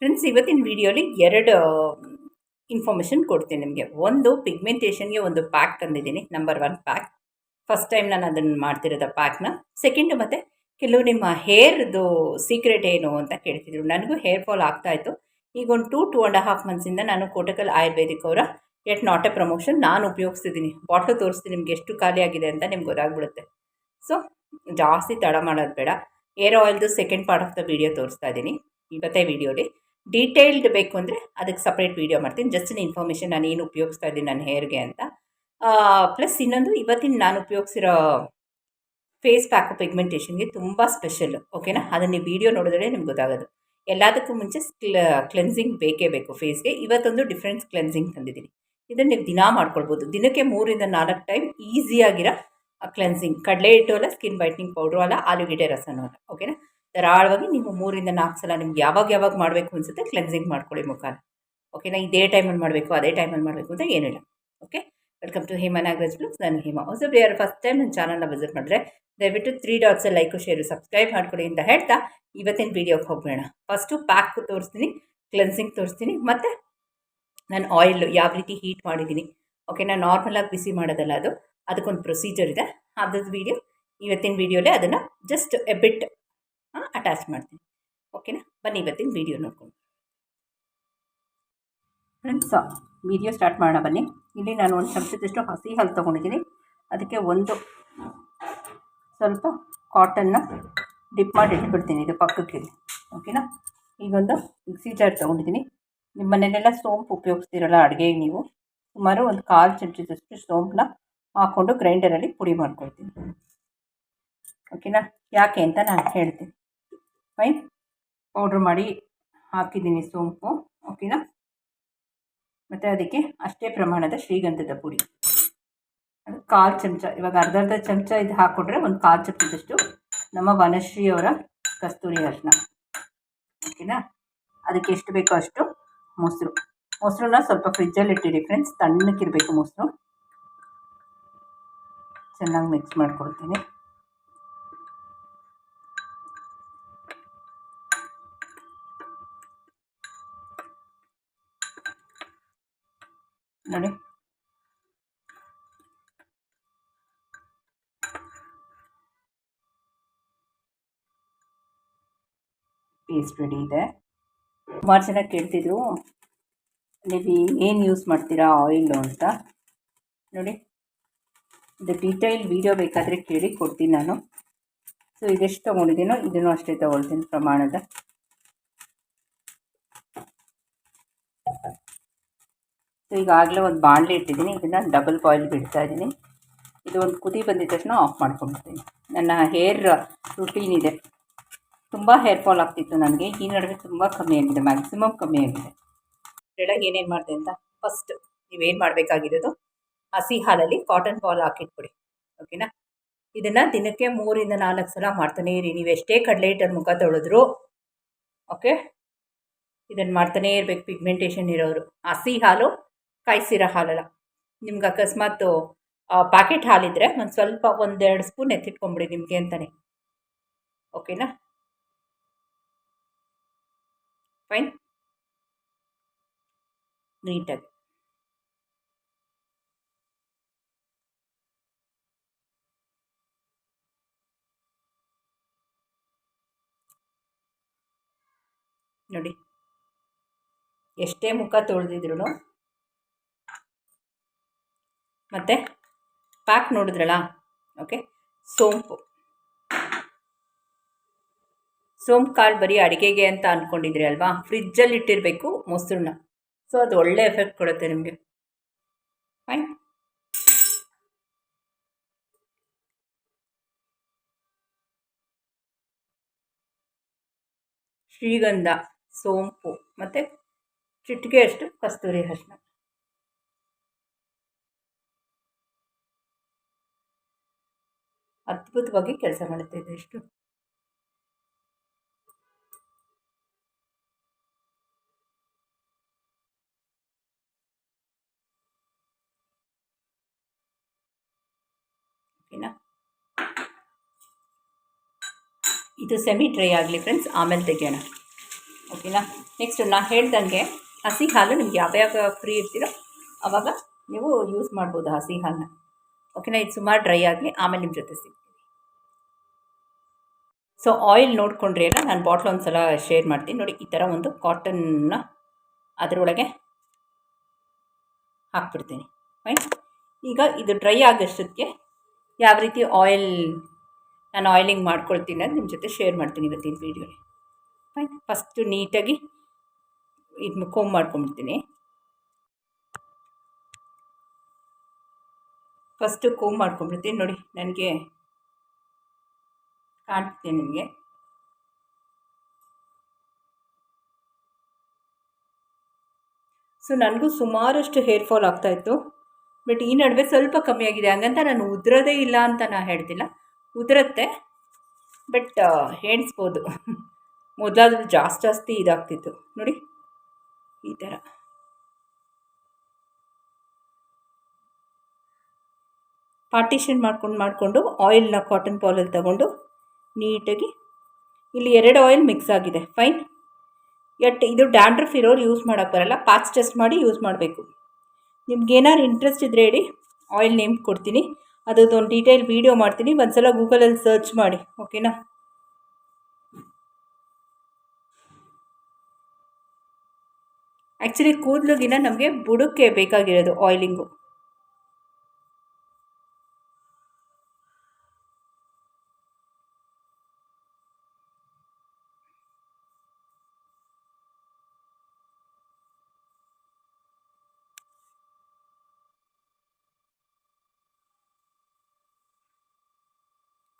Friends ಇವತ್ತಿನ ವಿಡಿಯೋಲಿ ಎರಡು ಇನ್ಫಾರ್ಮೇಷನ್ ಕೊಡ್ತೀನಿ ನಿಮಗೆ. ಒಂದು ಪಿಗ್ಮೆಂಟೇಷನ್ಗೆ ಒಂದು ಪ್ಯಾಕ್ ತಂದಿದ್ದೀನಿ number one pack first time ನಾನು ಅದನ್ನು ಮಾಡ್ತಿರೋದು ಪ್ಯಾಕ್ನ ಸೆಕೆಂಡು ಮತ್ತು ಕೆಲವು ನಿಮ್ಮ ಹೇರ್ದು ಸೀಕ್ರೆಟ್ ಏನು ಅಂತ ಕೇಳ್ತಿದ್ರು. ನನಗೂ ಹೇರ್ ಫಾಲ್ ಆಗ್ತಾಯಿತ್ತು ಈಗ ಒಂದು ಟೂ ಟೂ ಆ್ಯಂಡ್ ಹಾಫ್ ಮಂತ್ಸಿಂದ ನಾನು ಕೋಟಕಲ್ ಆಯುರ್ವೇದಿಕ್ ಅವರ ಎಟ್ ನಾಟ್ ಎ ಪ್ರಮೋಷನ್ ನಾನು ಉಪಯೋಗಿಸ್ತಿದ್ದೀನಿ. ಬಾಟ್ಲು ತೋರಿಸ್ತೀನಿ, ನಿಮ್ಗೆ ಎಷ್ಟು ಖಾಲಿ ಆಗಿದೆ ಅಂತ ನಿಮ್ಗೆ ಗೊತ್ತಾಗ್ಬಿಡುತ್ತೆ. ಸೊ ಜಾಸ್ತಿ ತಡ ಮಾಡೋದು ಬೇಡ. Hair ಆಯಿಲ್ದು second part of the video ತೋರಿಸ್ತಾ ಇದ್ದೀನಿ. ಇವತ್ತೇ ವಿಡಿಯೋಲಿ ಡೀಟೇಲ್ಡ್ ಬೇಕು ಅಂದರೆ ಅದಕ್ಕೆ ಸಪ್ರೇಟ್ ವೀಡಿಯೋ ಮಾಡ್ತೀನಿ. ಜಸ್ಟ್ ಇನ್ಫಾರ್ಮೇಷನ್ ನಾನು ಏನು ಉಪಯೋಗಿಸ್ತಾ ಇದ್ದೀನಿ ನನ್ನ ಹೇರ್ಗೆ ಅಂತ. ಪ್ಲಸ್ ಇನ್ನೊಂದು ಇವತ್ತಿನ ನಾನು ಉಪಯೋಗಿಸಿರೋ ಫೇಸ್ ಪ್ಯಾಕು ಪಿಗ್ಮೆಂಟೇಷನ್ಗೆ ತುಂಬ ಸ್ಪೆಷಲ್ ಓಕೆನಾ ಅದನ್ನು ವೀಡಿಯೋ ನೋಡಿದ್ರೆ ನಿಮ್ಗೆ ಗೊತ್ತಾಗೋದು. ಎಲ್ಲದಕ್ಕೂ ಮುಂಚೆ ಕ್ಲ ಕ್ಲೆನ್ಸಿಂಗ್ ಬೇಕೇ ಬೇಕು ಫೇಸ್ಗೆ ಇವತ್ತೊಂದು ಡಿಫ್ರೆನ್ಸ್ ಕ್ಲೆನ್ಸಿಂಗ್ ತಂದಿದ್ದೀನಿ. ಇದನ್ನು ನೀವು ದಿನ ಮಾಡ್ಕೊಳ್ಬೋದು. ದಿನಕ್ಕೆ ಮೂರಿಂದ ನಾಲ್ಕು ಟೈಮ್ ಈಸಿಯಾಗಿರೋ ಕ್ಲೆನ್ಸಿಂಗ್ ಕಡಲೆ ಹಿಟ್ಟು ಅಲ್ಲ ಸ್ಕಿನ್ ವೈಟ್ನಿಂಗ್ ಪೌಡ್ರು ಅಲ್ಲ, ಆಲೂಗೆಡ್ಡೆ ರಸನೂ ಅಲ್ಲ ಓಕೆನಾ ಧಾರಾಳವಾಗಿ ನೀವು ಮೂರಿಂದ ನಾಲ್ಕು ಸಲ ನಿಮ್ಗೆ ಯಾವಾಗ ಯಾವಾಗ ಮಾಡಬೇಕು ಅನಿಸುತ್ತೆ ಕ್ಲೆನ್ಸಿಂಗ್ ಮಾಡ್ಕೊಳ್ಳಿ ಮುಖಾನ. ಓಕೆನಾ ಇದೇ ಟೈಮಲ್ಲಿ ಮಾಡಬೇಕು, ಅದೇ ಟೈಮಲ್ಲಿ ಮಾಡಬೇಕು ಅಂತ ಏನಿಲ್ಲ. Okay welcome to Hema Nagaraj blogs ನಾನು ಹೇಮಾ ಹೊಸಬ್ರು ಯಾರು ಫಸ್ಟ್ ಟೈಮ್ ನನ್ನ ಚಾನಲ್ನ ವಿಸಿಟ್ ಮಾಡಿದ್ರೆ ದಯವಿಟ್ಟು three dots like share subscribe ಮಾಡ್ಕೊಳ್ಳಿ ಅಂತ ಹೇಳ್ತಾ ಇವತ್ತಿನ ವೀಡಿಯೋಗೆ ಹೋಗೋಣ ಫಸ್ಟು ಪ್ಯಾಕ್ ತೋರಿಸ್ತೀನಿ ಕ್ಲೆನ್ಸಿಂಗ್ ತೋರಿಸ್ತೀನಿ. ಮತ್ತು ನಾನು ಆಯಿಲ್ ಯಾವ ರೀತಿ ಹೀಟ್ ಮಾಡಿದ್ದೀನಿ. ಓಕೆ ನಾನು ನಾರ್ಮಲಾಗಿ ಬಿಸಿ ಮಾಡೋದಲ್ಲ ಅದು. ಅದಕ್ಕೊಂದು ಪ್ರೊಸೀಜರ್ ಇದೆ. ಅದ್ರದ್ದು ವೀಡಿಯೋ ಇವತ್ತಿನ ವೀಡಿಯೋಲೇ ಅದನ್ನು ಜಸ್ಟ್ ಎ ಬಿಟ್ ಅಟ್ಯಾಚ್ ಮಾಡ್ತೀನಿ. ಓಕೆನಾ ಬನ್ನಿ ಇವತ್ತಿನ ವಿಡಿಯೋ ನೋಡ್ಕೊಂಡು. ಫ್ರೆಂಡ್ಸ್ ವೀಡಿಯೋ ಸ್ಟಾರ್ಟ್ ಮಾಡೋಣ ಬನ್ನಿ. ಇಲ್ಲಿ ನಾನು ಒಂದು ಚಮಚದಷ್ಟು ಹಸಿ ಹಾಲು ತೊಗೊಂಡಿದ್ದೀನಿ. ಅದಕ್ಕೆ ಒಂದು ಸ್ವಲ್ಪ ಕಾಟನ್ನ ಡಿಪ್ ಮಾಡಿ ಇಟ್ಬಿಡ್ತೀನಿ ಇದು ಪಕ್ಕಕ್ಕೆ ಓಕೆನಾ ಈಗೊಂದು ಮಿಕ್ಸಿ ಜಾರ್ ತೊಗೊಂಡಿದ್ದೀನಿ. ನಿಮ್ಮ ಮನೆಯಲ್ಲೆಲ್ಲ ಸೋಂಪು ಉಪಯೋಗಿಸ್ತೀರಲ್ಲ ಅಡುಗೆಗೆ ನೀವು, ಸುಮಾರು ಒಂದು ಕಾಲು ಚಮಚದಷ್ಟು ಸೋಂಪನ್ನ ಹಾಕ್ಕೊಂಡು ಗ್ರೈಂಡರಲ್ಲಿ ಪುಡಿ ಮಾಡ್ಕೊಳ್ತೀನಿ. ಓಕೆನಾ ಯಾಕೆ ಅಂತ ನಾನು ಹೇಳ್ತೀನಿ. ಫೈನ್ ಪೌಡ್ರ್ ಮಾಡಿ ಹಾಕಿದ್ದೀನಿ ಸೋಂಪು ಓಕೆನಾ ಮತ್ತು ಅದಕ್ಕೆ ಅಷ್ಟೇ ಪ್ರಮಾಣದ ಶ್ರೀಗಂಧದ ಪುಡಿ. ಅದು ಕಾಲು ಚಮಚ, ಇವಾಗ ಅರ್ಧ ಅರ್ಧ ಚಮಚ ಇದು ಹಾಕ್ಕೊಂಡ್ರೆ ಒಂದು ಕಾಲು ಚಮಚದಷ್ಟು ನಮ್ಮ ವನಶ್ರೀ ಅವರ ಕಸ್ತೂರಿ ಅರ್ಶಿನ. ಓಕೆನಾ ಅದಕ್ಕೆ ಎಷ್ಟು ಬೇಕೋ ಅಷ್ಟು ಮೊಸರು. ಮೊಸರನ್ನ ಸ್ವಲ್ಪ ಫ್ರಿಜ್ಜಲ್ಲಿ ಇಟ್ಟಿರಿ ಫ್ರೆಂಡ್ಸ್ ತಣ್ಣಕ್ಕಿರಬೇಕು ಮೊಸರು. ಚೆನ್ನಾಗಿ ಮಿಕ್ಸ್ ಮಾಡ್ಕೊಳ್ತೀನಿ. ನೋಡಿ. ಪೇಸ್ಟ್ ರೆಡಿ ಇದೆ. ಸುಮಾರು ಜನ ಕೇಳ್ತಿದ್ರು ನೀವು ಏನು ಯೂಸ್ ಮಾಡ್ತೀರಾ ಆಯಿಲ್ ಅಂತ? ನೋಡಿ, ಇದು ಡೀಟೈಲ್ ವೀಡಿಯೋ ಬೇಕಾದರೆ ಕೇಳಿ ಕೊಡ್ತೀನಿ ನಾನು. ಸೊ ಇದೆಷ್ಟು ತೊಗೊಂಡಿದ್ದೀನೋ, ಇದನ್ನು ಅಷ್ಟೇ ತೊಗೊಳ್ತೀನಿ ಪ್ರಮಾಣದ. ಸೊ, ಈಗಾಗಲೇ ಒಂದು ಬಾಣಲೆ ಇಟ್ಟಿದ್ದೀನಿ. ಇದನ್ನು ಡಬಲ್ ಬಾಯ್ಲ್ ಬಿಡ್ತಾ ಇದ್ದೀನಿ. ಇದು ಒಂದು ಕುದಿ ಬಂದಿದ ತಕ್ಷಣ ಆಫ್ ಮಾಡ್ಕೊಂಡ್ಬಿಡ್ತೀನಿ. ನನ್ನ ಹೇರ್ ರುಟೀನ್ ಇದೆ. ತುಂಬ ಹೇರ್ ಫಾಲ್ ಆಗ್ತಿತ್ತು ನನಗೆ. ಈ ನಡುವೆ ತುಂಬ ಕಮ್ಮಿ ಆಗಿದೆ ಮ್ಯಾಕ್ಸಿಮಮ್ ಕಮ್ಮಿ ಆಗಿದೆ. ಕೆಳಗೆ ಏನೇನು ಮಾಡಿದೆ ಅಂತ ಫಸ್ಟ್ ನೀವೇನು ಮಾಡಬೇಕಾಗಿರೋದು? ಹಸಿ ಹಾಲಲ್ಲಿ ಕಾಟನ್ ಬಾಲ್ ಹಾಕಿಟ್ಬಿಡಿ. ಓಕೆನಾ ಇದನ್ನು ದಿನಕ್ಕೆ ಮೂರಿಂದ ನಾಲ್ಕು ಸಲ ಮಾಡ್ತಾನೇ ಇರಿ. ನೀವು ಎಷ್ಟೇ ಕಡಲೆ ಹಿಟ್ಟಲ್ಲಿ ಮುಖ ತೊಳೆದ್ರು ಓಕೆ ಇದನ್ನು ಮಾಡ್ತಾನೇ ಇರಬೇಕು ಪಿಗ್ಮೆಂಟೇಷನ್ ಇರೋರು ಹಸಿ ಹಾಲು ಕಾಯಿಸಿರೋ ಹಾಲಲ್ಲ. ನಿಮ್ಗೆ ಅಕಸ್ಮಾತ್ ಪ್ಯಾಕೆಟ್ ಹಾಲಿದ್ರೆ ಒಂದು ಸ್ವಲ್ಪ ಒಂದೆರಡು ಸ್ಪೂನ್ ಎತ್ತಿಟ್ಕೊಂಬಿಡಿ ನಿಮಗೆ ಅಂತಲೇ ಓಕೆನಾ? ಫೈನ್. ನೀಟಾಗಿ. ನೋಡಿ. ಎಷ್ಟೇ ಮುಖ ತೊಳೆದಿದ್ರು ಮತ್ತು ಪ್ಯಾಕ್ ನೋಡಿದ್ರಲ್ಲ ಓಕೆ ಸೋಂಪು. ಸೋಂಪು ಕಾಳು ಬರೀ ಅಡುಗೆಗೆ ಅಂತ ಅಂದ್ಕೊಂಡಿದ್ರಿ ಅಲ್ವಾ? ಫ್ರಿಜ್ಜಲ್ಲಿ ಇಟ್ಟಿರಬೇಕು ಮೊಸರನ್ನ. ಸೊ ಅದು ಒಳ್ಳೆ ಎಫೆಕ್ಟ್ ಕೊಡುತ್ತೆ ನಿಮಗೆ. ಫೈನ್ ಶ್ರೀಗಂಧ, ಸೋಂಪು, ಮತ್ತು ಚಿಟಿಕೆಯಷ್ಟು ಕಸ್ತೂರಿ ಅರಿಶಿನ ಅದ್ಭುತವಾಗಿ ಕೆಲಸ ಮಾಡುತ್ತೆ ಇದೆಷ್ಟು. ಓಕೆನಾ? ಇದು ಸೆಮಿ ಡ್ರೈ ಆಗಲಿ ಫ್ರೆಂಡ್ಸ್, ಆಮೇಲೆ ತೆಗೆಯೋಣ. ಓಕೆನಾ? ನೆಕ್ಸ್ಟ್ ನಾ ಹೇಳ್ದಂಗೆ ಹಸಿ ಹಾಲು ನಿಮ್ಗೆ ಯಾವ ಯಾವ ಫ್ರೀ ಇರ್ತೀರೋ ಆವಾಗ ನೀವು ಯೂಸ್ ಮಾಡ್ಬೋದು ಹಸಿ ಹಾಲನ್ನ. ಓಕೆನಾ? ಇದು ಸುಮಾರು ಡ್ರೈ ಆಗಲಿ ಆಮೇಲೆ ನಿಮ್ಮ ಜೊತೆ ಸಿಗ್ತೀನಿ. ಸೊ ಆಯಿಲ್ ನೋಡ್ಕೊಂಡ್ರೆ ಅಲ್ಲ? ನಾನು ಬಾಟ್ಲ್ ಒಂದು ಸಲ ಶೇರ್ ಮಾಡ್ತೀನಿ. ನೋಡಿ, ಈ ಥರ ಒಂದು ಕಾಟನ್ನ ಅದರೊಳಗೆ ಹಾಕ್ಬಿಡ್ತೀನಿ. ಫೈನ್ ಈಗ ಇದು ಡ್ರೈ ಆಗೋಷ್ಟಕ್ಕೆ ಯಾವ ರೀತಿ ಆಯಿಲ್ ನಾನು ಆಯಿಲಿಂಗ್ ಮಾಡ್ಕೊಳ್ತೀನಿ ಅಂತ ನಿಮ್ಮ ಜೊತೆ ಶೇರ್ ಮಾಡ್ತೀನಿ ಇವತ್ತಿನ ವೀಡಿಯೋಲಿ ಫೈನ್ ಫಸ್ಟು ನೀಟಾಗಿ ಇದು ಕೋಮ್ ಮಾಡ್ಕೊಂಬಿಡ್ತೀನಿ ಫಸ್ಟು ಕೋಮ್ ಮಾಡ್ಕೊಂಡ್ಬಿಡ್ತೀನಿ ನೋಡಿ, ನನಗೆ ಕಾಣ್ತೀನಿ ನಿಮಗೆ. ಸೊ ನನಗೂ ಸುಮಾರಷ್ಟು ಹೇರ್ ಫಾಲ್ ಆಗ್ತಾಯಿತ್ತು ಬಟ್ ಈ ನಡುವೆ ಸ್ವಲ್ಪ ಕಮ್ಮಿ ಆಗಿದೆ. ಹಂಗಂತ ನಾನು ಉದುರೋದೇ ಇಲ್ಲ ಅಂತ ನಾನು ಹೇಳ್ತಿಲ್ಲ. ಉದುರತ್ತೆ ಬಟ್ ಎಣಿಸ್ಬೋದು ಮೊದಲಾದ್ರೂ ಜಾಸ್ತಿ ಜಾಸ್ತಿ ಇದಾಗ್ತಿತ್ತು. ನೋಡಿ, ಈ ಥರ. ಪಾರ್ಟಿಷನ್ ಮಾಡ್ಕೊಂಡು ಮಾಡಿಕೊಂಡು ಆಯಿಲ್ನ ಕಾಟನ್ ಪಾಲಲ್ಲಿ ತಗೊಂಡು ನೀಟಾಗಿ ಇಲ್ಲಿ ಎರಡು ಆಯಿಲ್ ಮಿಕ್ಸ್ ಆಗಿದೆ. ಫೈನ್ ಎಟ್ ಇದು ಡ್ಯಾಂಡ್ರಫ್ ಇರೋರು ಯೂಸ್ ಮಾಡೋಕ್ಕೆ ಬರಲ್ಲ. ಪ್ಯಾಚ್ ಟೆಸ್ಟ್ ಮಾಡಿ ಯೂಸ್ ಮಾಡಬೇಕು. ನಿಮ್ಗೇನಾದ್ರು ಇಂಟ್ರೆಸ್ಟ್ ಇದ್ದರೆ ಹೇಳಿ ಆಯಿಲ್ ನೇಮ್ ಕೊಡ್ತೀನಿ. ಅದೊಂದು ಡೀಟೇಲ್ ವೀಡಿಯೋ ಮಾಡ್ತೀನಿ. ಒಂದು ಸಲ ಗೂಗಲಲ್ಲಿ ಸರ್ಚ್ ಮಾಡಿ. ಓಕೆನಾ ಆ್ಯಕ್ಚುಲಿ ಕೂದಲುಗಿನ ನಮಗೆ ಬುಡಕ್ಕೆ ಬೇಕಾಗಿರೋದು ಆಯಿಲಿಂಗು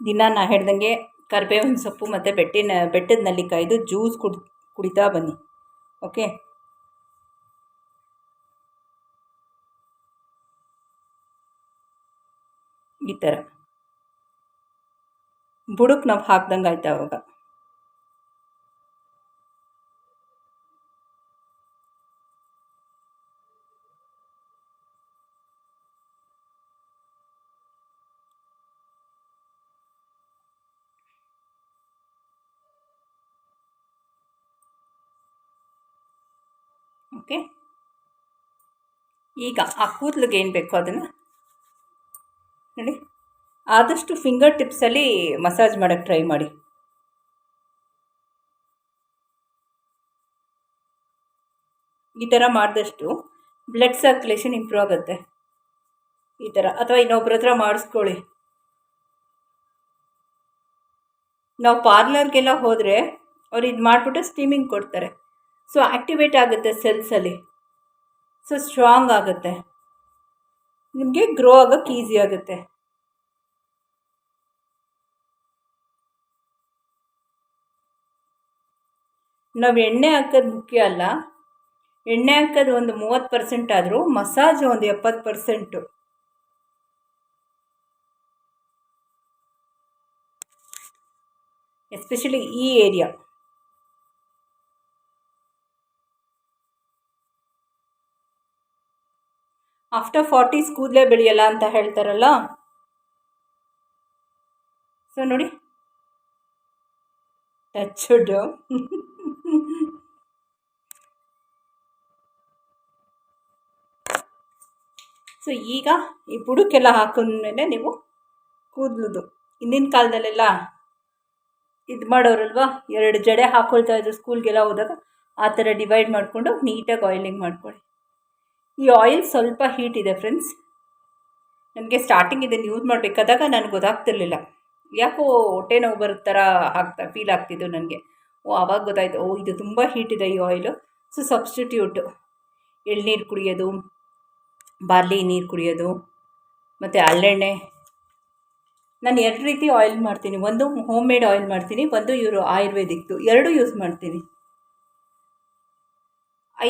ದಿನ ನಾ ಹೇಳ್ದಂಗೆ ಕರಿಬೇವಿನ ಸೊಪ್ಪು ಮತ್ತು ಬೆಟ್ಟಿನ, ಬೆಟ್ಟದ ನಲ್ಲಿಕಾಯ್ದು ಜ್ಯೂಸ್ ಕುಡಿ, ಕುಡಿತಾ ಬನ್ನಿ. ಓಕೆ? ಈ ಥರ ಬುಡಕ್ಕೆ ನಾವು ಹಾಕ್ದಂಗೆ ಆಯ್ತು ಅವಾಗ? ಓಕೆ? ಈಗ ಆ ಕೂದಲಿಗೆ ಏನು ಬೇಕು ಅದನ್ನು? ನೋಡಿ. ಆದಷ್ಟು ಫಿಂಗರ್ ಟಿಪ್ಸಲ್ಲಿ ಮಸಾಜ್ ಮಾಡೋಕ್ಕೆ ಟ್ರೈ ಮಾಡಿ. ಈ ಥರ ಮಾಡಿದಷ್ಟು ಬ್ಲಡ್ ಸರ್ಕ್ಯುಲೇಷನ್ ಇಂಪ್ರೂವ್ ಆಗುತ್ತೆ. ಈ ಥರ ಅಥವಾ ಇನ್ನೊಬ್ಬರ ಹತ್ರ ಮಾಡಿಸ್ಕೊಳ್ಳಿ. ನಾವು ಪಾರ್ಲರ್ಗೆಲ್ಲ ಹೋದರೆ ಅವ್ರು ಇದು ಮಾಡಿಬಿಟ್ಟು ಸ್ಟೀಮಿಂಗ್ ಕೊಡ್ತಾರೆ. ಸೊ ಆಕ್ಟಿವೇಟ್ ಆಗುತ್ತೆ ಸೆಲ್ಸಲ್ಲಿ ಸೊ ಸ್ಟ್ರಾಂಗ್ ಆಗುತ್ತೆ. ನಿಮಗೆ ಗ್ರೋ ಆಗೋಕ್ಕೆ ಈಸಿ ಆಗುತ್ತೆ. ನಾವು ಎಣ್ಣೆ ಹಾಕೋದು ಮುಖ್ಯ ಅಲ್ಲ. ಎಣ್ಣೆ ಹಾಕೋದು ಒಂದು ಮೂವತ್ತು ಪರ್ಸೆಂಟ್ ಆದರೂ ಮಸಾಜ್ ಒಂದು ಎಪ್ಪತ್ತು ಪರ್ಸೆಂಟು ಎಸ್ಪೆಷಲಿ ಈ ಏರಿಯಾ ಆಫ್ಟರ್ ಫಾರ್ಟೀಸ್ ಕೂದಲೇ ಬೆಳೆಯಲ್ಲ ಅಂತ ಹೇಳ್ತಾರಲ್ಲ? ಸೊ ನೋಡಿ. ಟಚ್ಡ್ ಸೊ ಈಗ ಈ ಬುಡಕ್ಕೆಲ್ಲ ಹಾಕೊಂಡ್ಮೇಲೆ ನೀವು ಕೂದಲುದು. ಹಿಂದಿನ ಕಾಲದಲ್ಲೆಲ್ಲ ಇದು ಮಾಡೋರಲ್ವಾ? ಎರಡು ಜಡೆ ಹಾಕೊಳ್ತಾ ಇದ್ರು ಸ್ಕೂಲ್ಗೆಲ್ಲ ಹೋದಾಗ ಆ ಥರ ಡಿವೈಡ್ ಮಾಡಿಕೊಂಡು ನೀಟಾಗಿ ಆಯಿಲಿಂಗ್ ಮಾಡ್ಕೊಳ್ಳಿ. ಈ ಆಯಿಲ್ ಸ್ವಲ್ಪ ಹೀಟ್ ಇದೆ ಫ್ರೆಂಡ್ಸ್ ನನಗೆ ಸ್ಟಾರ್ಟಿಂಗ್ ಇದನ್ನು ಯೂಸ್ ಮಾಡಬೇಕಾದಾಗ ನನಗೆ ಗೊತ್ತಾಗ್ತಿರ್ಲಿಲ್ಲ. ಯಾಕೋ ಹೊಟ್ಟೆ ನೋವು ಬರೋ ಥರ ಆಗ್ತಾ ಫೀಲ್ ಆಗ್ತಿದ್ದು ನನಗೆ. ಓ ಆವಾಗ ಗೊತ್ತಾಯಿತು. ಓ, ಇದು ತುಂಬ ಹೀಟ್ ಇದೆ ಈ ಆಯಿಲು ಸೊ ಸಬ್ಸ್ಟಿಟ್ಯೂಟು ಎಳ್ನೀರು ಕುಡಿಯೋದು, ಬಾರ್ಲಿ ನೀರು ಕುಡಿಯೋದು, ಮತ್ತು ಹಲ್ಲೆಣ್ಣೆ ನಾನು ಎರಡು ರೀತಿ ಆಯಿಲ್ ಮಾಡ್ತೀನಿ. ಒಂದು ಹೋಮ್ ಮೇಡ್ ಆಯಿಲ್ ಮಾಡ್ತೀನಿ, ಒಂದು ಇವರು ಆಯುರ್ವೇದಿಕ್ದು. ಎರಡೂ ಯೂಸ್ ಮಾಡ್ತೀನಿ.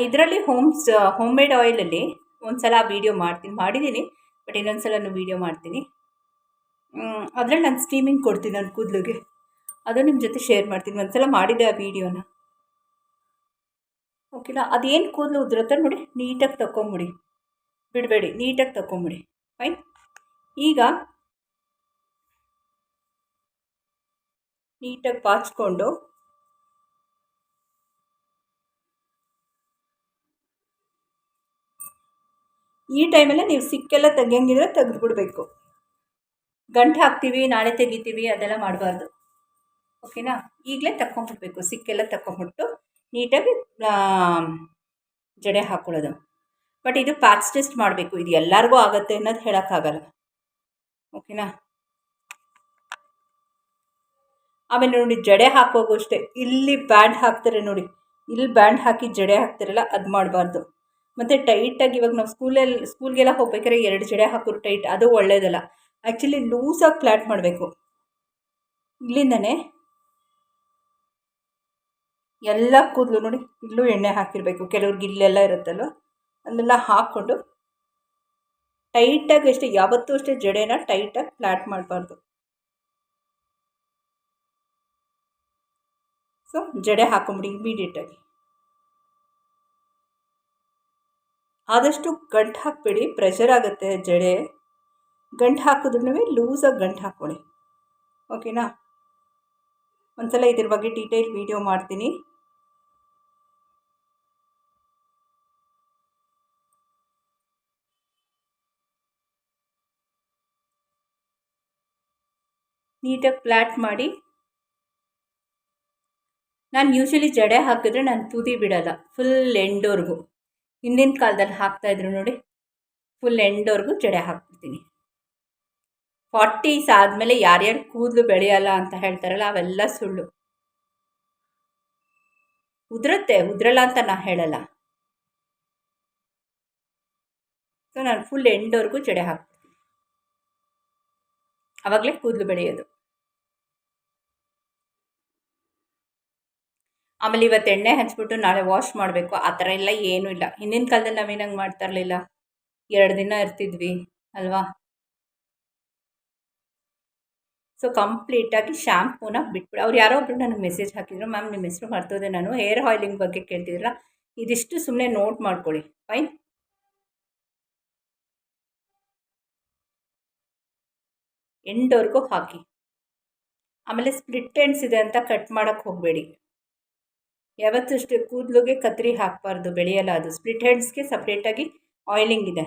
ಇದರಲ್ಲಿ ಹೋಮ್ಸ್ ಹೋಮ್ ಮೇಡ್ ಆಯಿಲಲ್ಲಿ ಒಂದು ಸಲ ವೀಡಿಯೋ ಮಾಡ್ತೀನಿ, ಮಾಡಿದ್ದೀನಿ ಬಟ್ ಇನ್ನೊಂದು ನಾನು ವೀಡಿಯೋ ಮಾಡ್ತೀನಿ. ಅದರಲ್ಲಿ ನಾನು ಸ್ಟೀಮಿಂಗ್ ಕೊಡ್ತೀನಿ ನನ್ನ ಕೂದಲಿಗೆ. ಅದು ನಿಮ್ಮ ಜೊತೆ ಶೇರ್ ಮಾಡ್ತೀನಿ ಒಂದು ಸಲ ಮಾಡಿದ್ದೆ ಆ ವೀಡಿಯೋನ ಓಕೆನಾ ಅದೇನು ಕೂದಲು ಉದುರುತ್ತೆ ನೋಡಿ, ನೀಟಾಗಿ ತಗೊಂಬಿಡಿ ಬಿಡಬೇಡಿ, ನೀಟಾಗಿ ತಗೊಂಬಿಡಿ ಫೈನ್ ಈಗ ನೀಟಾಗಿ ಬಾಚ್ಕೊಂಡು ಈ ಟೈಮಲ್ಲೇ ನೀವು ಸಿಕ್ಕೆಲ್ಲ ತೆಗಿಯಂಗಿದ್ರೆ ತೆಗೆದುಬಿಡ್ಬೇಕು. ಗಂಟು ಹಾಕ್ತೀವಿ, ನಾಳೆ ತೆಗಿತೀವಿ, ಅದೆಲ್ಲ ಮಾಡಬಾರ್ದು. ಓಕೆನಾ? ಈಗಲೇ ತಕ್ಕೊಂಬಿಡ್ಬೇಕು, ಸಿಕ್ಕೆಲ್ಲ ತಕ್ಕೊಂಬಿಟ್ಟು ನೀಟಾಗಿ ಜಡೆ ಹಾಕ್ಕೊಳ್ಳೋದು ಬಟ್ ಇದು ಪ್ಯಾಚ್ ಟೆಸ್ಟ್ ಮಾಡಬೇಕು, ಇದು ಎಲ್ಲರಿಗೂ ಆಗುತ್ತೆ ಅನ್ನೋದು ಹೇಳೋಕ್ಕಾಗಲ್ಲ. ಓಕೆನಾ? ಆಮೇಲೆ ನೋಡಿ, ಜಡೆ ಹಾಕೋಗು ಅಷ್ಟೇ. ಇಲ್ಲಿ ಬ್ಯಾಂಡ್ ಹಾಕ್ತಾರೆ ನೋಡಿ. ಇಲ್ಲಿ ಬ್ಯಾಂಡ್ ಹಾಕಿ ಜಡೆ ಹಾಕ್ತಾರಲ್ಲ, ಅದು ಮಾಡಬಾರ್ದು. ಮತ್ತು ಟೈಟಾಗಿ ಇವಾಗ ನಾವು ಸ್ಕೂಲಲ್ಲಿ ಸ್ಕೂಲ್ಗೆಲ್ಲ ಹೋಗ್ಬೇಕಾದ್ರೆ ಎರಡು ಜಡೆ ಹಾಕೋರು ಟೈಟ್ ಅದು ಒಳ್ಳೆಯದಲ್ಲ ಆ್ಯಕ್ಚುಲಿ ಲೂಸಾಗಿ ಫ್ಲ್ಯಾಟ್ ಮಾಡಬೇಕು. ಇಲ್ಲಿಂದನೇ ಎಲ್ಲ ಕೂದಲು ನೋಡಿ, ಇಲ್ಲೂ ಎಣ್ಣೆ ಹಾಕಿರಬೇಕು. ಕೆಲವ್ರಿಗೆ ಇಲ್ಲೆಲ್ಲ ಇರುತ್ತಲ್ವ? ಅಲ್ಲೆಲ್ಲ ಹಾಕ್ಕೊಂಡು ಟೈಟಾಗಿ ಅಷ್ಟೇ, ಯಾವತ್ತೂ ಅಷ್ಟೇ ಜಡೆನ ಟೈಟಾಗಿ ಫ್ಲ್ಯಾಟ್ ಮಾಡಬಾರ್ದು. ಸೊ ಜಡೆ ಹಾಕೊಂಬಿಡಿ ಇಮಿಡಿಯೇಟಾಗಿ ಆದಷ್ಟು ಗಂಟು ಹಾಕಬೇಡಿ ಪ್ರೆಷರ್ ಆಗುತ್ತೆ ಜಡೆ. ಗಂಟು ಹಾಕಿದ್ರೂ ಲೂಸಾಗಿ ಗಂಟು ಹಾಕ್ಕೊಳ್ಳಿ ಓಕೆನಾ ಒಂದ್ಸಲ ಇದ್ರ ಬಗ್ಗೆ ಡೀಟೇಲ್ ವಿಡಿಯೋ ಮಾಡ್ತೀನಿ. ನೀಟಾಗಿ ಫ್ಲ್ಯಾಟ್ ಮಾಡಿ. ನಾನು ಯೂಶಲಿ ಜಡೆ ಹಾಕಿದ್ರೆ ನಾನು ತುದಿ ಬಿಡಲ್ಲ ಫುಲ್ ಎಂಡೋರ್ಗು ಹಿಂದಿನ ಕಾಲದಲ್ಲಿ ಹಾಕ್ತಾಯಿದ್ರು ನೋಡಿ. ಫುಲ್ ಎಂಡವರೆಗೂ ಜಡೆ ಹಾಕ್ಬಿಡ್ತೀನಿ. ಫಾರ್ಟೀಸ್ ಆದಮೇಲೆ ಯಾರ್ಯಾರು ಕೂದಲು ಬೆಳೆಯಲ್ಲ ಅಂತ ಹೇಳ್ತಾರಲ್ಲ, ಅವೆಲ್ಲ ಸುಳ್ಳು. ಉದುರುತ್ತೆ, ಉದ್ರಲ್ಲ ಅಂತ ನಾ ಹೇಳಲ್ಲ. ಸೊ ನಾನು ಫುಲ್ ಎಂಡವರೆಗೂ ಜಡೆ ಹಾಕ್ತೀನಿ ಆವಾಗಲೇ ಕೂದಲು ಬೆಳೆಯೋದು. ಆಮೇಲೆ ಇವತ್ತು ಎಣ್ಣೆ ಹಚ್ಬಿಟ್ಟು ನಾಳೆ ವಾಶ್ ಮಾಡಬೇಕು. ಆ ಥರ ಎಲ್ಲ ಏನೂ ಇಲ್ಲ. ಹಿಂದಿನ ಕಾಲದಲ್ಲಿ ನಾವೇನಂಗೆ ಮಾಡ್ತಾ ಇರಲಿಲ್ಲ ಎರಡು ದಿನ ಇರ್ತಿದ್ವಿ, ಅಲ್ವಾ? ಸೊ ಕಂಪ್ಲೀಟಾಗಿ ಶ್ಯಾಂಪೂನ ಬಿಟ್ಬಿಡಿ. ಅವ್ರು ಯಾರೋ ಒಬ್ಬರು ನನಗೆ ಮೆಸೇಜ್ ಹಾಕಿದ್ರು, ಮ್ಯಾಮ್ ನಿಮ್ಮ ಹೆಸರು ಮರ್ತೋದೆ. ನಾನು ಹೇರ್ ಆಯಿಲಿಂಗ್ ಬಗ್ಗೆ ಕೇಳ್ತಿದ್ರಲ್ಲ, ಇದಿಷ್ಟು ಸುಮ್ಮನೆ ನೋಟ್ ಮಾಡ್ಕೊಳ್ಳಿ. ಫೈನ್ ಎಂಡವರೆಗೂ ಹಾಕಿ. ಆಮೇಲೆ ಸ್ಪ್ಲಿಟ್ ಎಂಡ್ಸ್ ಇದೆ ಅಂತ ಕಟ್ ಮಾಡೋಕ್ಕೆ ಹೋಗಬೇಡಿ. ಯಾವತ್ತಷ್ಟು ಕೂದಲುಗೆ ಕತ್ರಿ ಹಾಕಬಾರ್ದು ಬೆಳೆಯಲ್ಲ ಅದು ಸ್ಪ್ಲಿಟ್ ಹೆಡ್ಸ್ಗೆ ಸಪ್ರೇಟಾಗಿ ಆಯಿಲಿಂಗ್ ಇದೆ.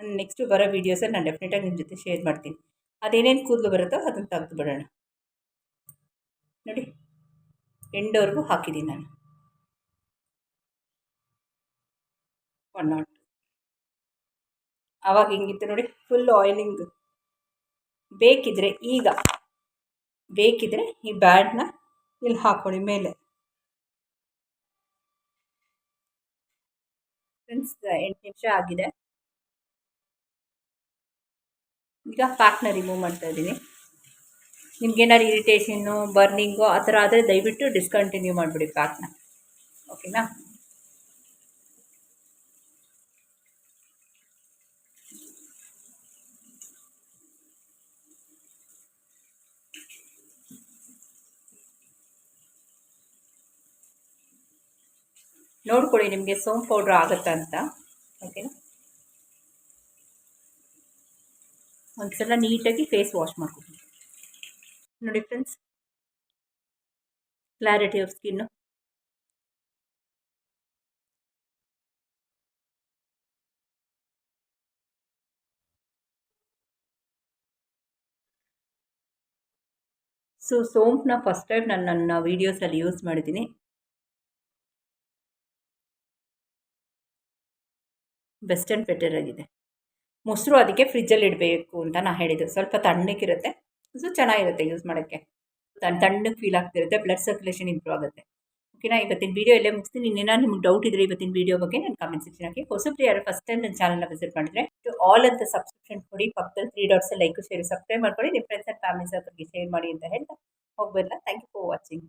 ನಾನು ನೆಕ್ಸ್ಟು ಬರೋ ವೀಡಿಯೋಸಲ್ಲಿ ನಾನು ಡೆಫಿನೆಟಾಗಿ ನಿಮ್ಮ ಜೊತೆ ಶೇರ್ ಮಾಡ್ತೀನಿ. ಅದೇನೇನು ಕೂದಲು ಬರುತ್ತೋ ಅದನ್ನು ತೆಗೆದು ಬಿಡೋಣ. ನೋಡಿ ಎಂಡವರೆಗೂ ಹಾಕಿದ್ದೀನಿ ನಾನು. ಒನ್ ನಾಟ್ ಆವಾಗ ಹಿಂಗಿತ್ತು ನೋಡಿ ಫುಲ್ ಆಯಿಲಿಂಗ್ ಬೇಕಿದ್ರೆ ಈಗ, ಬೇಕಿದ್ರೆ ಈ ಬ್ಯಾಡ್ನ ಇಲ್ಲಿ ಹಾಕ್ಕೊಳ್ಳಿ ಮೇಲೆ. ಫ್ರೆಂಡ್ಸ್ ಎಂಟು ನಿಮಿಷ ಆಗಿದೆ. ಈಗ ಪ್ಯಾಕ್ನ ರಿಮೂವ್ ಮಾಡ್ತಾ ಇದ್ದೀನಿ. ನಿಮ್ಗೇನಾದ್ರು ಇರಿಟೇಷನ್ನು ಬರ್ನಿಂಗು ಆ ಥರ ಆದರೆ ದಯವಿಟ್ಟು ಡಿಸ್ಕಂಟಿನ್ಯೂ ಮಾಡಿಬಿಡಿ ಪ್ಯಾಕ್ನ ಓಕೆನಾ ನೋಡ್ಕೊಳ್ಳಿ, ನಿಮಗೆ ಸೋಮ್ ಪೌಡ್ರ್ ಆಗುತ್ತಾ ಅಂತ. ಓಕೆನಾ ಒಂದ್ಸಲ ನೀಟಾಗಿ ಫೇಸ್ ವಾಶ್ ಮಾಡ್ಕೊಳ್ಳಿ ನೋಡಿ friends clarity of skin so ಸೋಂಪ್ನ first time ನಾನು ನನ್ನ ವೀಡಿಯೋಸಲ್ಲಿ ಯೂಸ್ ಮಾಡಿದ್ದೀನಿ. ಬೆಸ್ಟ್ ಆ್ಯಂಡ್ ಬೆಟರ್ ಆಗಿದೆ. ಮೊಸರು ಅದಕ್ಕೆ ಫ್ರಿಜ್ಜಲ್ಲಿ ಇಡಬೇಕು ಅಂತ ನಾನು ಹೇಳಿದ್ದು. ಸ್ವಲ್ಪ ತಣ್ಣಕ್ಕಿರುತ್ತೆ ಸೊ ಚೆನ್ನಾಗಿರುತ್ತೆ ಯೂಸ್ ಮಾಡೋಕ್ಕೆ. ತಣ್ಣ ತಣ್ಣಗೆ ಫೀಲ್ ಆಗ್ತಿರುತ್ತೆ. ಬ್ಲಡ್ ಸರ್ಕ್ಯುಲೇಷನ್ ಇಂಪ್ರೂವ್ ಆಗುತ್ತೆ. ಓಕೆನಾ ಇವತ್ತಿನ ವೀಡಿಯೋ ಎಲ್ಲೇ ಮುಗಿಸ್ತೀನಿ. ಇನ್ನೇನಾದ್ರು ನಿಮ್ಗೆ ಡೌಟ್ ಇದ್ದರೆ ಇವತ್ತಿನ ವೀಡಿಯೋ ಬಗ್ಗೆ ನಾನು ಕಾಮೆಂಟ್ ಸೆಕ್ಷನ್ ಹಾಕಿ. ಹೊಸಬ್ರು ಯಾರು ಫಸ್ಟ್ ಟೈಮ್ ನನ್ನ ಚಾನಲ್ನ ವಿಸಿಟ್ ಮಾಡಿದ್ರೆ ಆಲ್ ಅಂತ ಸಬ್ಸ್ಕ್ರಿಪ್ಷನ್ ಕೊಡಿ. ಪಕ್ಕದಲ್ಲಿ three dots like share subscribe ಮಾಡ್ಕೊಳ್ಳಿ ನಿಮ್ಮ ಫ್ರೆಂಡ್ಸ್ ಆ್ಯಂಡ್ ಫ್ಯಾಮಿಲಿ ಸರ್ಕಲ್ಗೆ ಶೇರ್ ಮಾಡಿ ಅಂತ ಹೇಳ್ತಾ ಹೋಗ್ಬರಲ್ಲ ಥ್ಯಾಂಕ್ ಯು ಫಾರ್ ವಾಚಿಂಗ್